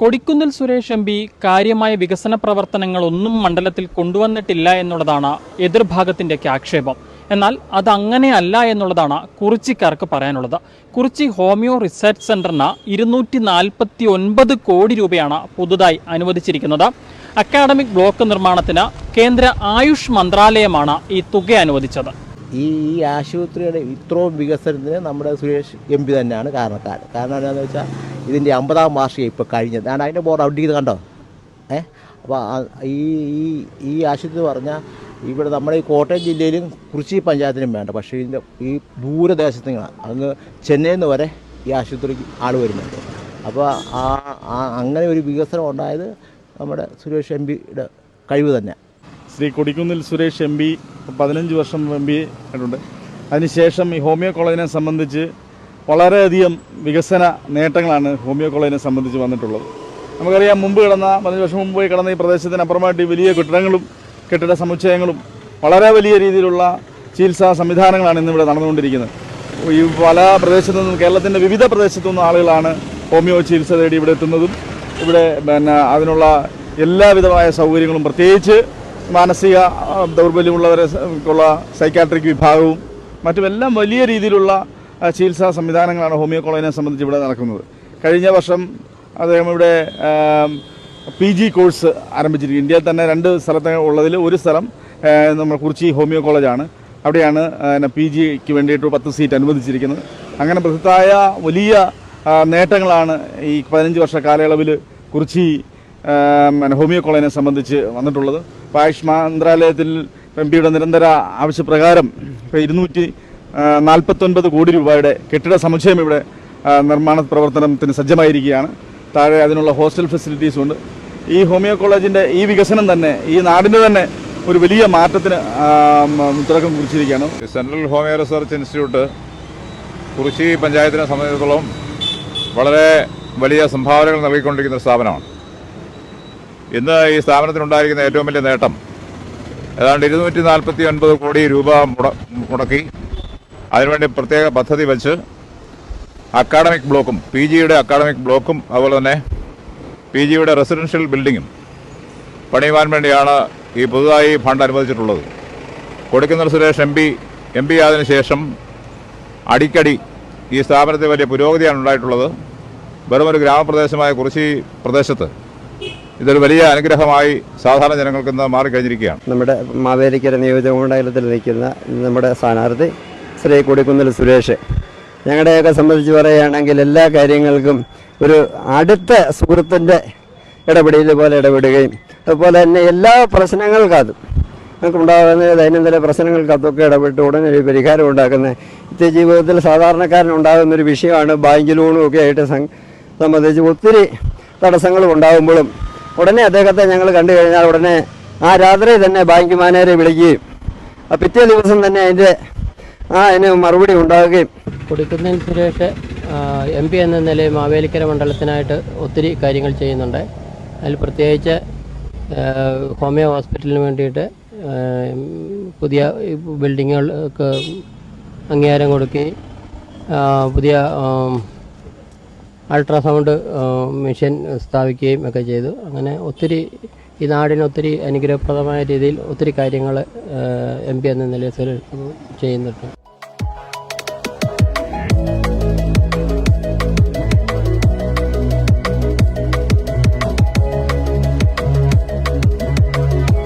Kodikunnil Suresh M P കാര്യമായ വികസന പ്രവർത്തനങ്ങളൊന്നും മണ്ഡലത്തിൽ കൊണ്ടുവന്നിട്ടില്ല എന്നുള്ളതാണ് എതിർഭാഗത്തിന്റെയൊക്കെ ആക്ഷേപം. എന്നാൽ അത് അതങ്ങനെയല്ല എന്നുള്ളതാണ് കുറിച്ചിക്കാർക്ക് പറയാനുള്ളത്. കുറിച്ചി ഹോമിയോ റിസർച്ച് സെന്ററിന് ഇരുന്നൂറ്റി നാൽപ്പത്തി ഒൻപത് കോടി രൂപയാണ് പുതുതായി അനുവദിച്ചിരിക്കുന്നത്. അക്കാഡമിക് ബ്ലോക്ക് നിർമ്മാണത്തിന് കേന്ദ്ര ആയുഷ് മന്ത്രാലയമാണ് ഈ തുക അനുവദിച്ചത്. ഈ ഈ ആശുപത്രിയുടെ ഇത്രയും വികസനത്തിന് നമ്മുടെ സുരേഷ് എം പി തന്നെയാണ് കാരണക്കാരൻ. കാരണം എന്താണെന്ന് വെച്ചാൽ ഇതിന്റെ അമ്പതാം വാർഷികം ഇപ്പോൾ കഴിഞ്ഞത്. ഞാൻ അതിന്റെ ബോർഡ് ഔട്ട് ചെയ്ത് കണ്ടോ? ഏ? അപ്പോൾ ഈ ഈ ഈ ആശുപത്രി പറഞ്ഞാൽ ഇവിടെ നമ്മുടെ ഈ കോട്ടയം ജില്ലയിലും കുറിച്ചി പഞ്ചായത്തിനും വേണ്ട. പക്ഷേ ഇതിന്റെ ഈ ദൂരദേശത്ത് നിന്ന് അങ്ങ് ചെന്നൈയിൽ നിന്ന് വരെ ഈ ആശുപത്രിക്ക് ആൾ വരുന്നുണ്ട്. അപ്പോൾ ആ- അങ്ങനെ ഒരു വികസനം ഉണ്ടായത് നമ്മുടെ സുരേഷ് എം പിയുടെ കഴിവ് തന്നെ ശ്രീ കൊടിക്കുന്നിൽ സുരേഷ് എം പി പതിനഞ്ച് വർഷം എം പി ആയിട്ടുണ്ട്. അതിനുശേഷം ഈ ഹോമിയോ കോളേജിനെ സംബന്ധിച്ച് വളരെയധികം വികസന നേട്ടങ്ങളാണ് ഹോമിയോ കോളേജിനെ സംബന്ധിച്ച് വന്നിട്ടുള്ളത്. നമുക്കറിയാം മുമ്പ് കിടന്ന പതിനഞ്ച് വർഷം മുമ്പ് കിടന്ന ഈ പ്രദേശത്തിന് അപ്പുറമായിട്ട് വലിയ കെട്ടിടങ്ങളും കെട്ടിട സമുച്ചയങ്ങളും വളരെ വലിയ രീതിയിലുള്ള ചികിത്സാ സംവിധാനങ്ങളാണ് ഇന്നിവിടെ നടന്നുകൊണ്ടിരിക്കുന്നത്. ഈ പല പ്രദേശത്തു നിന്നും കേരളത്തിന്റെ വിവിധ പ്രദേശത്തു നിന്നും ആളുകളാണ് ഹോമിയോ ചികിത്സ തേടി ഇവിടെ എത്തുന്നതും ഇവിടെ പിന്നെ അതിനുള്ള എല്ലാവിധമായ സൗകര്യങ്ങളും പ്രത്യേകിച്ച് മാനസിക ദൗർബല്യമുള്ളവരെ ഉള്ള സൈക്കാട്രിക് വിഭാഗവും മറ്റുമെല്ലാം വലിയ രീതിയിലുള്ള ചികിത്സാ സംവിധാനങ്ങളാണ് ഹോമിയോ കോളേജിനെ സംബന്ധിച്ച് ഇവിടെ നടക്കുന്നത്. കഴിഞ്ഞ വർഷം അദ്ദേഹം ഇവിടെ പി ജി കോഴ്സ് ആരംഭിച്ചിരിക്കും ഇന്ത്യയിൽ തന്നെ രണ്ട് സ്ഥലത്ത് ഉള്ളതിൽ ഒരു സ്ഥലം നമ്മൾ കുറിച്ചി ഹോമിയോ കോളേജാണ്. അവിടെയാണ് പി ജിക്ക് വേണ്ടിയിട്ട് പത്ത് സീറ്റ് അനുവദിച്ചിരിക്കുന്നത്. അങ്ങനെ ബൃഹത്തായ വലിയ നേട്ടങ്ങളാണ് ഈ പതിനഞ്ച് വർഷ കാലയളവിൽ കുറിച്ചി ഹോമിയോ കോളേജിനെ സംബന്ധിച്ച് വന്നിട്ടുള്ളത്. ഇപ്പോൾ ആയുഷ് മന്ത്രാലയത്തിൽ എം പിയുടെ നിരന്തര ആവശ്യപ്രകാരം ഇപ്പോൾ ഇരുന്നൂറ്റി നാൽപ്പത്തൊൻപത് കോടി രൂപയുടെ കെട്ടിട സമുച്ചയം ഇവിടെ നിർമ്മാണ പ്രവർത്തനത്തിന് സജ്ജമായിരിക്കുകയാണ്. താഴെ അതിനുള്ള ഹോസ്റ്റൽ ഫെസിലിറ്റീസും ഉണ്ട്. ഈ ഹോമിയോ കോളേജിന്റെ ഈ വികസനം തന്നെ ഈ നാടിന്റെ തന്നെ ഒരു വലിയ മാറ്റത്തിന് തുടക്കം കുറിച്ചിരിക്കുകയാണ്. Central homeo research institute Kurichi പഞ്ചായത്തിനെ സംബന്ധിച്ചിടത്തോളം വളരെ വലിയ സംഭാവനകൾ നൽകിക്കൊണ്ടിരിക്കുന്ന ഒരു സ്ഥാപനമാണ്. ഇന്ന് ഈ സ്ഥാപനത്തിനുണ്ടായിരിക്കുന്ന ഏറ്റവും വലിയ നേട്ടം ഏതാണ്ട് ഇരുന്നൂറ്റി നാൽപ്പത്തി ഒൻപത് കോടി രൂപ മുട- മുടക്കി അതിനുവേണ്ടി പ്രത്യേക പദ്ധതി വെച്ച് അക്കാഡമിക് ബ്ലോക്കും പി ജിയുടെ അക്കാഡമിക് ബ്ലോക്കും അതുപോലെ തന്നെ പി ജിയുടെ റെസിഡൻഷ്യൽ ബിൽഡിങ്ങും പണിയുവാൻ വേണ്ടിയാണ് ഈ പുതുതായി ഫണ്ട് അനുവദിച്ചിട്ടുള്ളത്. കൊടുക്കുന്ന Suresh M P M P ആയതിനു ശേഷം അടിക്കടി ഈ സ്ഥാപനത്തിൽ വലിയ പുരോഗതിയാണ് ഉണ്ടായിട്ടുള്ളത്. വെറും ഒരു ഗ്രാമപ്രദേശമായ കുറിച്ചി പ്രദേശത്ത് ഇതൊരു വലിയ അനുഗ്രഹമായി സാധാരണ ജനങ്ങൾക്ക് ഇന്ന് മാറിക്കഴിഞ്ഞിരിക്കുകയാണ്. നമ്മുടെ മാവേലിക്കര നിയോജക മണ്ഡലത്തിൽ നിൽക്കുന്ന നമ്മുടെ സ്ഥാനാർത്ഥി ശ്രീ കൊടിക്കുന്നിൽ സുരേഷ്. ഞങ്ങളുടെയൊക്കെ സംബന്ധിച്ച് പറയുകയാണെങ്കിൽ എല്ലാ കാര്യങ്ങൾക്കും ഒരു അടുത്ത സുഹൃത്തിന്റെ ഇടപെടൽ പോലെ ഇടപെടുകയും അതുപോലെ തന്നെ എല്ലാ പ്രശ്നങ്ങൾക്കതും നമുക്കുണ്ടാകുന്ന ദൈനംദിന പ്രശ്നങ്ങൾക്കതൊക്കെ ഇടപെട്ട് ഉടനെ ഒരു പരിഹാരം ഉണ്ടാക്കുന്ന നിത്യ ജീവിതത്തിൽ സാധാരണക്കാരനുണ്ടാകുന്ന ഒരു വിഷയമാണ് ബാങ്ക് ലോണും ഒക്കെ ആയിട്ട് സംബന്ധിച്ച് ഒത്തിരി തടസ്സങ്ങളും ഉണ്ടാകുമ്പോഴും ഉടനെ അദ്ദേഹത്തെ ഞങ്ങൾ കണ്ടു കഴിഞ്ഞാൽ ഉടനെ ആ രാത്രി തന്നെ ബാങ്ക് മാനേജരെ വിളിക്കുകയും ആ പിറ്റേ ദിവസം തന്നെ അതിന്റെ ആ അതിന് മറുപടി ഉണ്ടാവുകയും. കൊടിക്കുന്നിൽ സുരേഷ് എം പി എന്ന നിലയിൽ മാവേലിക്കര മണ്ഡലത്തിനായിട്ട് ഒത്തിരി കാര്യങ്ങൾ ചെയ്യുന്നുണ്ട്. അതിൽ പ്രത്യേകിച്ച് ഹോമിയോ ഹോസ്പിറ്റലിന് വേണ്ടിയിട്ട് പുതിയ ബിൽഡിങ്ങുകൾക്ക് അംഗീകാരം കൊടുക്കുകയും പുതിയ അൾട്രാസൗണ്ട് മെഷീൻ സ്ഥാപിക്കുകയും ഒക്കെ ചെയ്തു. അങ്ങനെ ഒത്തിരി ഈ നാടിന് ഒത്തിരി അനുഗ്രഹപ്രദമായ രീതിയിൽ ഒത്തിരി കാര്യങ്ങൾ എം പി എന്ന നിലയിൽ ചെയ്യുന്നുണ്ട്.